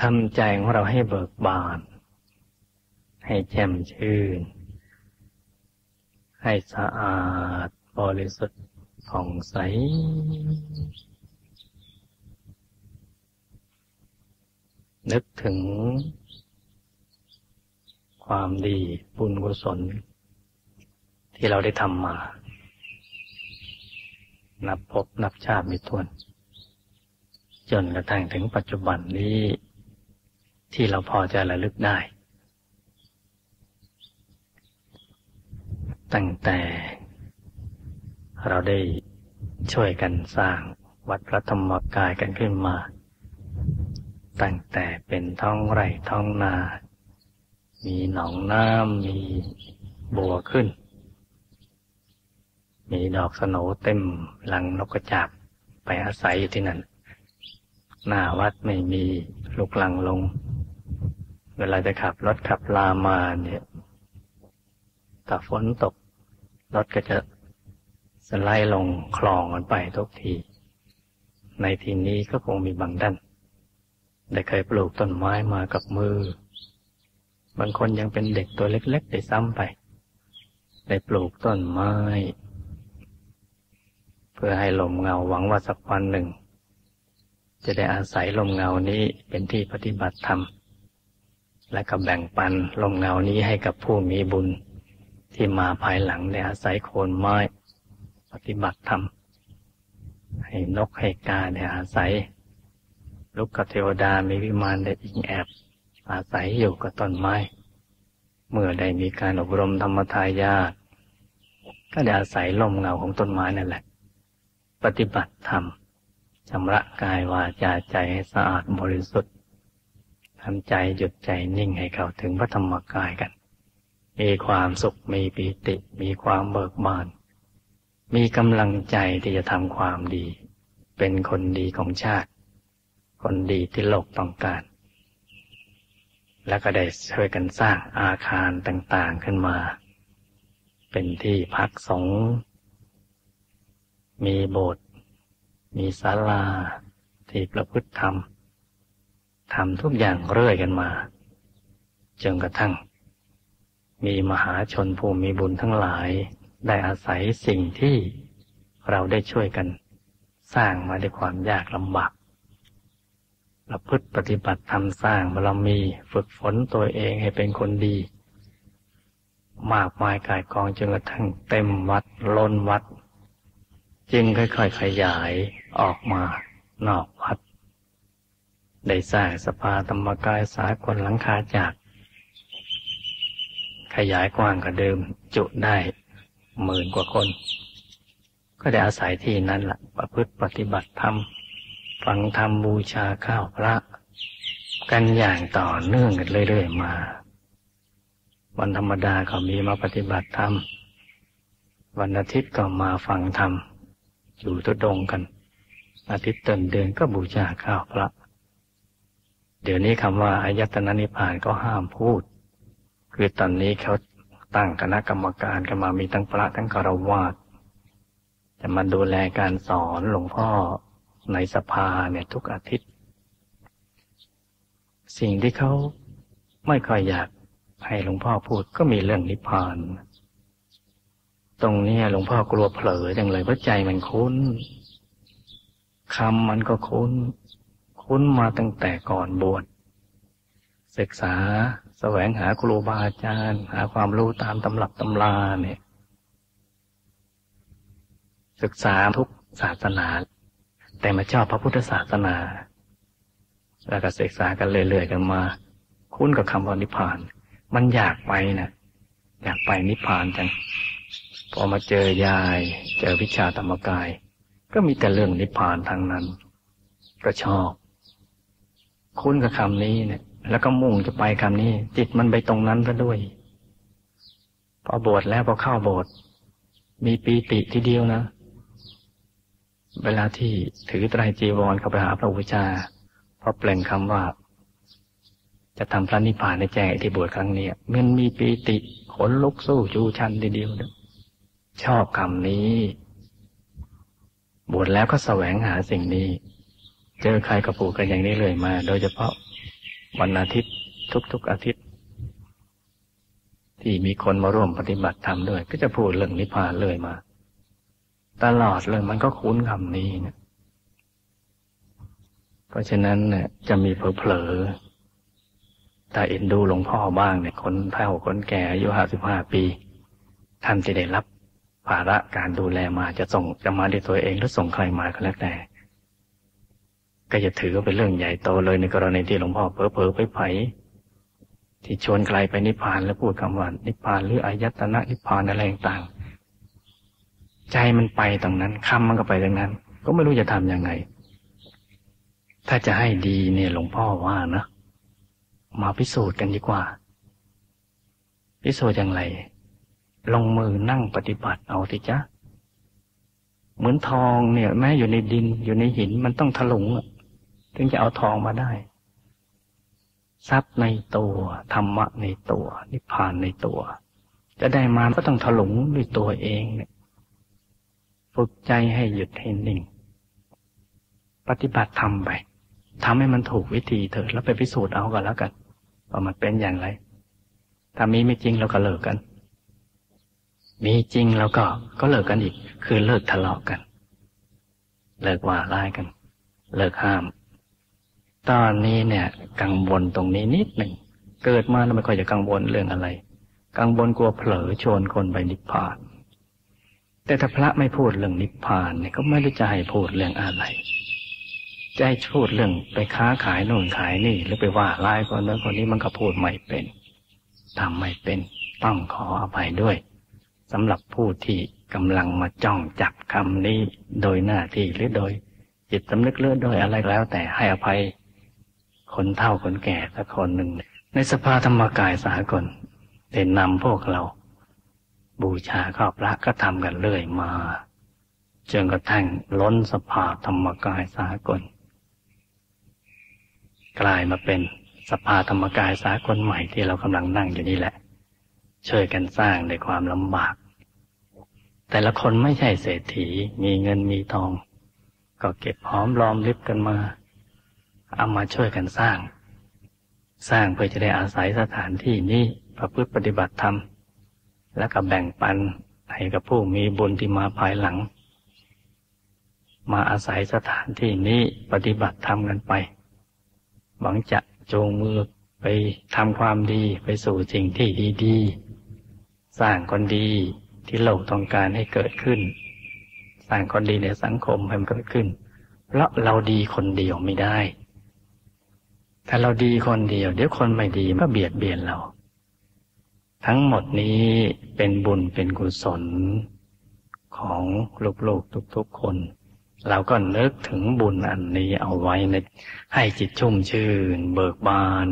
ทำใจของเราให้เบิกบาน ให้แจ่มชื่น ให้สะอาดบริสุทธิ์ผ่องใส นึกถึง ความดีบุญกุศล ที่เราได้ทำมา นับพบนับชาติไม่ถ้วน จนกระทั่งถึงปัจจุบันนี้ ที่เราพอจะระลึกได้ ตั้งแต่ เราได้ช่วยกันสร้างวัดพระธรรมกายกันขึ้นมา ตั้งแต่เป็นท้องไร่ท้องนา มีหนองน้ำมีบัวขึ้น มีดอกสนเต็มหลังนกกระจาบไปอาศัยอยู่ที่นั่นหน้าวัดไม่มีลูกลังลง เวลาจะขับรถขับลามาเนี่ยถ้าฝนตก รถก็จะสไลด์ลงคลองกันไปทุกที ในทีนี้ก็คงมีบางด้านได้เคยปลูกต้นไม้มากับมือ บางคนยังเป็นเด็กตัวเล็กๆได้ซ้ำไป ได้ปลูกต้นไม้ เพื่อให้ลมเงาหวังว่าสักวันหนึ่ง จะได้อาศัยลมเงานี้เป็นที่ปฏิบัติธรรม และก็แบ่งปันลมเงานี้ให้กับผู้มีบุญ ที่มาภายหลังได้อาศัยโคนไม้ ปฏิบัติธรรม ให้นกให้กาได้อาศัย ลูกกเทวดามีวิมานได้อิงแอบ อาศัยอยู่กับต้นไม้ เมื่อได้มีการอบรมธรรมทายาทก็ได้อาศัยลมเงาของต้นไม้นั่นแหละ ปฏิบัติธรรมชำระกายวาจาใจให้สะอาดบริสุทธิ์ ทำใจหยุดใจนิ่งให้เข้าถึงพระธรรมกายกัน มีความสุขมีปีติ มีความเบิกบาน มีกำลังใจที่จะทำความดี เป็นคนดีของชาติ คนดีที่โลกต้องการ แล้วก็ได้ช่วยกันสร้างอาคารต่างๆขึ้นมา เป็นที่พักสงฆ์มีโบสถ์มีศาลาที่ประพฤติธรรม ทำทุกอย่างเรื่อยกันมาจนกระทั่ง มีมหาชนผู้มีบุญทั้งหลาย ได้อาศัยสิ่งที่เราได้ช่วยกัน สร้างมาด้วยความยากลำบากประพฤติปฏิบัติทำสร้างบารมีฝึกฝนตัวเองให้เป็นคนดี มากมายกายกองจนกระทั่งเต็มวัดล้นวัด จึงค่อยๆขยายออกมานอกวัด ได้สร้างสภาธรรมกายสากลหลังคาจาก ขยายกว้างกว่าเดิม จุได้หมื่นกว่าคน ก็ได้อาศัยที่นั้นแหละประพฤติปฏิบัติธรรมฟังธรรมบูชาข้าวพระ กันอย่างต่อเนื่องกันเรื่อยๆมา วันธรรมดาก็มีมาปฏิบัติธรรม วันอาทิตย์ก็มาฟังธรรม อยู่ทุดงกัน อาทิตย์ต้นเดือนก็บูชาข้าวพระ เดี๋ยวนี้คำว่าอายตนะนิพพานก็ห้ามพูด คือตอนนี้เขาตั้งคณะกรรมการกันมามีทั้งพระทั้งคารวาสจะมาดูแลการสอนหลวงพ่อในสภาเนี่ยทุกอาทิตย์ สิ่งที่เขาไม่ค่อยอยากให้หลวงพ่อพูดก็มีเรื่องนิพพาน ตรงนี้หลวงพ่อกลัวเผลอจังเลยเพราะใจมันคุ้นคำมันก็คุ้น คุ้นมาตั้งแต่ก่อนบวชศึกษาแสวงหาครูบาอาจารย์ หาความรู้ตามตำรับตำราเนี่ย ศึกษาทุกศาสนา แต่มาชอบพระพุทธศาสนา แล้วก็ศึกษากันเรื่อยๆกันมา คุ้นกับคำว่านิพพาน มันอยากไปนะอยากไปนิพพานจังพอมาเจอยาย เจอวิชาธรรมกาย ก็มีแต่เรื่องนิพพานทางนั้น ก็ชอบ คุ้นกับคำนี้เนี่ย แล้วก็มุ่งจะไปคำนี้ จิตมันไปตรงนั้นซะด้วย พอบวชแล้วพอเข้าโบสถ์มีปีติทีเดียวนะ เวลาที่ถือไตรจีวรเข้าไปหาพระอุปชาพอเปล่งคำว่า จะทำพระนิพพานในแจ้งที่บวชครั้งนี้มันมีปีติขนลุกสู้จูชันทีเดียวนะชอบคำนี้บวชแล้วก็แสวงหาสิ่งนี้ เจอใครก็ปูกกันอย่างนี้เลยมา โดยเฉพาะวันอาทิตย์ทุกๆอาทิตย์ ที่มีคนมาร่วมปฏิบัติธรรมด้วย ก็จะพูดเรื่องนิพพานเลยมา ตลอดเลยมันก็คุ้นคำนี้นี่ยเพราะฉะนั้นเนี่ยจะมีเผลอๆแต่เอ็นดูหลวงพ่อบ้างเนี่ยคนเฒ่าคนแก่อายุห้าสิบห้าปี ท่านจะได้รับภาระการดูแลมาจะส่งจะมาด้วยตัวเองหรือส่งใครมาก็แล้วแต่ ก็จะถือว่าเป็นเรื่องใหญ่โตเลยในกรณีที่หลวงพ่อเผลอเผลอไปไผที่ชวนใครไปนิพพานแล้วพูดคำว่านิพพานหรืออายตนะนิพพานอะไรต่างใจมันไปตรงนั้นคำมันก็ไปตรงนั้น ก็ไม่รู้จะทํำยังไง ถ้าจะให้ดีเนี่ยหลวงพ่อว่านะมาพิสูจน์กันดีกว่า พิสูจน์อย่างไร ลงมือนั่งปฏิบัติเอาสิจ๊ะเหมือนทองเนี่ย แม้อยู่ในดินอยู่ในหินมันต้องถลุง ถึงจะเอาทองมาได้ ทรัพย์ในตัวธรรมะในตัว นิพพานในตัว จะได้มาก็ต้องถลุงด้วยตัวเองเนี่ยฝึกใจให้หยุดให้นิ่ง ปฏิบัติทำไปทำให้มันถูกวิธีเถอะแล้วไปพิสูจน์เอากันแล้วกันว่ามันเป็นอย่างไร ถ้ามีไม่จริงเราก็เลิกกัน มีจริงแล้วก็ก็เลิกกันอีก คือเลิกทะเลาะกัน เลิกว่าร้ายกัน เลิกห้าม ตอนนี้เนี่ย กังวลตรงนี้นิดหนึ่งเกิดมาแล้วไม่ค่อยจะกังวลเรื่องอะไร กังวลกลัวเผลอชวนคนไปนิพพาน แต่ถ้าพระไม่พูดเรื่องนิพพานเนี่ยก็ไม่รู้จะให้พูดเรื่องอะไรจะให้พูดเรื่องไปค้าขายโน่นขายนี่ หรือไปว่าร้ายคนนั้นคนนี้มันก็พูดไม่เป็นทำไม่เป็นต้องขออภัยด้วยสำหรับผู้ที่กำลังมาจ้องจับคำนี้โดยหน้าที่หรือโดยจิตสำนึกเลือนโดยอะไรแล้ว แต่ให้อภัย คนเฒ่าคนแก่สักคนหนึ่ง ในสภาธรรมกายสากลได้นำพวกเรา บูชาข้าพระก็ทำกันเรื่อยมาจนกระทั่งล้นสภาธรรมกายสากล กลายมาเป็นสภาธรรมกายสากลใหม่ที่เรากำลังนั่งอยู่นี่แหละ ช่วยกันสร้างในความลำบาก แต่ละคนไม่ใช่เศรษฐีมีเงินมีทอง ก็เก็บหอมรอมริบกันมา เอามาช่วยกันสร้าง สร้างเพื่อจะได้อาศัยสถานที่นี้ประพฤติปฏิบัติธรรม แล้วก็แบ่งปันให้กับผู้มีบุญที่มาภายหลัง มาอาศัยสถานที่นี้ปฏิบัติธรรมกันไป หวังจะจงมือไปทำความดีไปสู่สิ่งที่ดีๆ สร้างคนดีที่โลกต้องการให้เกิดขึ้น สร้างคนดีในสังคมให้มันเกิดขึ้น เพราะเราดีคนเดียวไม่ได้ ถ้าเราดีคนเดียว เดี๋ยวคนไม่ดีก็เบียดเบียนเรา ทั้งหมดนี้เป็นบุญเป็นกุศลของลูกๆทุกๆคน เราก็นึกถึงบุญอันนี้เอาไว้ในให้จิตชุ่มชื่น เบิกบาน